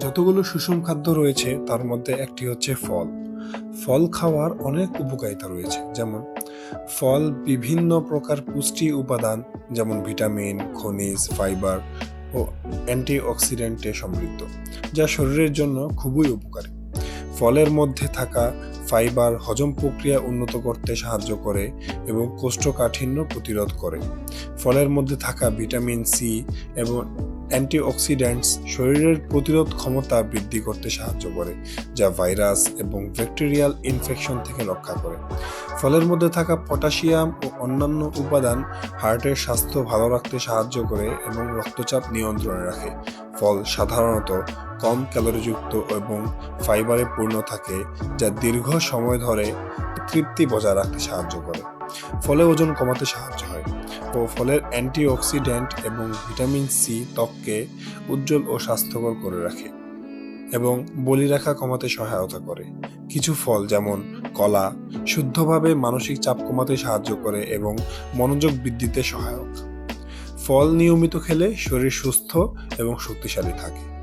যতগুলো সুষম খাদ্য রয়েছে, তার মধ্যে একটি হচ্ছে ফল। ফল খাওয়ার অনেক উপকারিতা রয়েছে, যেমন ফল বিভিন্ন প্রকার পুষ্টি উপাদান, যেমন ভিটামিন, খনিজ, ফাইবার ও অ্যান্টিঅক্সিডেন্টে সমৃদ্ধ, যা শরীরের জন্য খুবই উপকারী। ফলের মধ্যে থাকা ফাইবার হজম প্রক্রিয়া উন্নত করতে সাহায্য করে এবং কোষ্ঠকাঠিন্য প্রতিরোধ করে। ফলের মধ্যে থাকা ভিটামিন সি এবং অ্যান্টিঅক্সিডেন্টস শরীরের প্রতিরোধ ক্ষমতা বৃদ্ধি করতে সাহায্য করে, যা ভাইরাস এবং ব্যাকটেরিয়াল ইনফেকশন থেকে রক্ষা করে। ফলের মধ্যে থাকা পটাশিয়াম ও অন্যান্য উপাদান হার্টের স্বাস্থ্য ভালো রাখতে সাহায্য করে এবং রক্তচাপ নিয়ন্ত্রণে রাখে। ফল সাধারণত কম ক্যালোরিযুক্ত এবং ফাইবারে পূর্ণ থাকে, যা দীর্ঘ সময় ধরে তৃপ্তি বজায় রাখতে সাহায্য করে। ফলে ওজন কমাতে সাহায্য হয়। ও ফলের অ্যান্টিঅক্সিডেন্ট এবং ভিটামিন সি ত্বককে উজ্জ্বল ও স্বাস্থ্যকর করে রাখে এবং বলি রাখা কমাতে সহায়তা করে। কিছু ফল যেমন কলা শুদ্ধভাবে মানসিক চাপ কমাতে সাহায্য করে এবং মনোযোগ বৃদ্ধিতে সহায়ক। ফল নিয়মিত খেলে শরীর সুস্থ এবং শক্তিশালী থাকে।